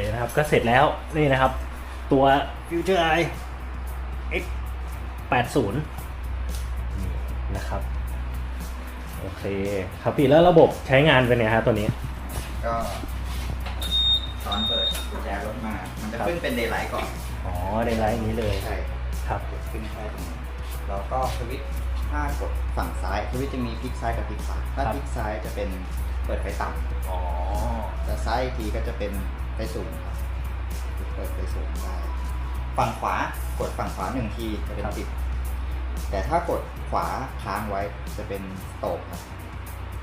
เลยนะครับ ก็เสร็จแล้วนี่นะครับ ตัว Future Eye X 80นี่นะครับ โอเค ครับพี่แล้วระบบใช้งานเป็นไงฮะตัวนี้ ก็ตอนเปิดกุญแจรถมา มันจะครับขึ้นเป็นเดย์ไลท์ก่อน อ๋อในไลน์นี้เลยใช่ครับขึ้นแค่ตรงนี้แล้วก็สวิตช์ถ้ากดฝั่งซ้ายสวิตช์จะมีพลิกซ้ายกับพลิกขวาถ้าครับพลิกซ้ายจะเป็นเปิดไฟต่อ๋อำแต่ซ้ายอีกทีก็จะเป็น ไฟสูงครับเปิดไฟสูงได้ ฝั่งขวากดฝั่งขวาหนึ่งทีจะเป็นปิดแต่ถ้ากดขวาค้างไว้จะเป็นสโตกครับ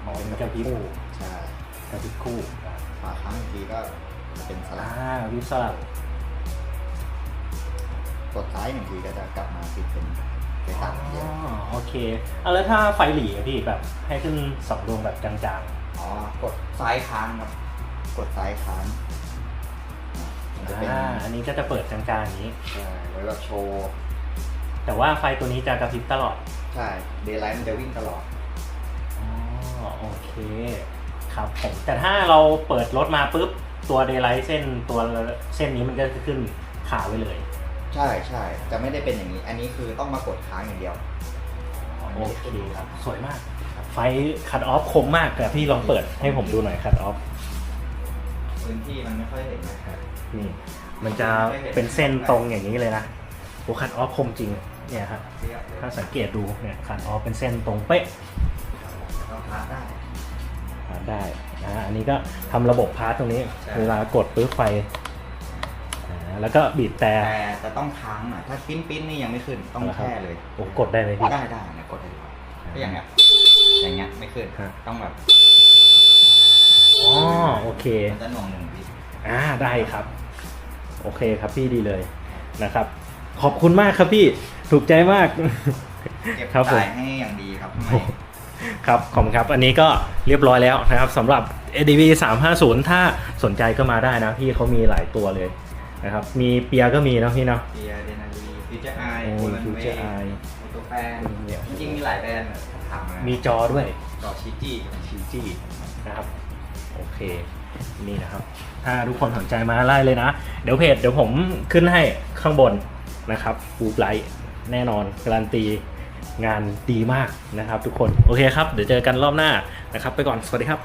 อ๋อมันจะพริบคู่ใช่กระพริบคู่ขวาค้างอีกทีก็จะเป็นสลัอ่าบวิบสลับกดซ้ายหนึ่งทีก็จะกลับมาปิดเป็นไฟต่ำเดียวอ๋อโอเคเอาแล้วถ้าไฟหลีอะพี่แบบให้ขึ้นสองดวงแบบจางอ๋อกดซ้ายค้างครับกดซ้ายค้างมันๆ จะเป็นอ่าอันนี้ก็จะเปิดจางๆอย่างนี้ ใช่ไว้แบบโชว์แต่ว่าไฟตัวนี้จะกระพริบตลอด ใช่เดย์ไลท์มันจะวิ่งตลอด อ๋อโอเคครับผมแต่ถ้าเราเปิดรถมาปุ๊บตัวเดย์ไลท์เส้นตัวเส้นนี้มันก็จะขึ้นขาวไว้เลยใช่ใช่จะไม่ได้เป็นอย่างนี้ อันนี้คือต้องมากดค้างอย่างเดียว โอเคครับ สวยมาก ไฟคัดออฟคมมากแต่พี่ลองเปิดให้ผมดูหน่อยคัดออฟ พื้นที่มันไม่ค่อยเห็นนะครับนี่มันจะเป็นเส้นตรงอย่างนี้เลยนะโอ้คัดออฟคมจริงเนี่ยครับเรียบเลยถ้าสังเกตดูเนี่ยคัดออฟเป็นเส้นตรงเป๊ะเราพาร์ทได้อ่าได้อ่าอันนี้ก็ทำระบบพาร์ทตรงนี้ใช่เวลากดปุ๊บไฟอ่าแล้วก็บีบแต่แต่แต่ต้องค้างหน่อยถ้าปิ้นปิ้นนี่ยังไม่ขึ้นต้องเอาละครับแค่เลยโอ้กดได้ไหมพี่ได้ได้นะกดได้ครับก็อย่างเงี้ยอย่างเงี้ยไม่ขึ้นฮะต้องแบบ อ๋อโอเคมันจะหน่วงหนึ่งวิอ่าได้ครับ โอเคครับพี่ดีเลยนะครับ ขอบคุณมากครับพี่ถูกใจมาก เก็บครับผม สายให้อย่างดีครับข้างในครับขอบคุณครับ อันนี้ก็เรียบร้อยแล้วนะครับสำหรับ ADV 350 ถ้าสนใจก็มาได้นะ พี่เขามีหลายตัวเลยนะครับ มีเปียก็มีนะพี่เนาะ เบียร์เดนารีฟิวเจอร์ไอโอ้โคลันเว Future Eye โอโตแฟนเนี่ยจริงๆมีหลายแบรนด์ถามมามีจอด้วย ต่อชิจี้ชิจี้นะครับโอ เคนี่นะครับ ถ้าทุกคนสนใจมาไล่เลยนะ เดี๋ยวเพจเดี๋ยวผมขึ้นให้ข้างบนนะครับบูบไลท์แน่นอน การันตีงานดีมากนะครับทุกคน โอเคครับ เดี๋ยวเจอกันรอบหน้านะครับ ไปก่อน สวัสดีครับ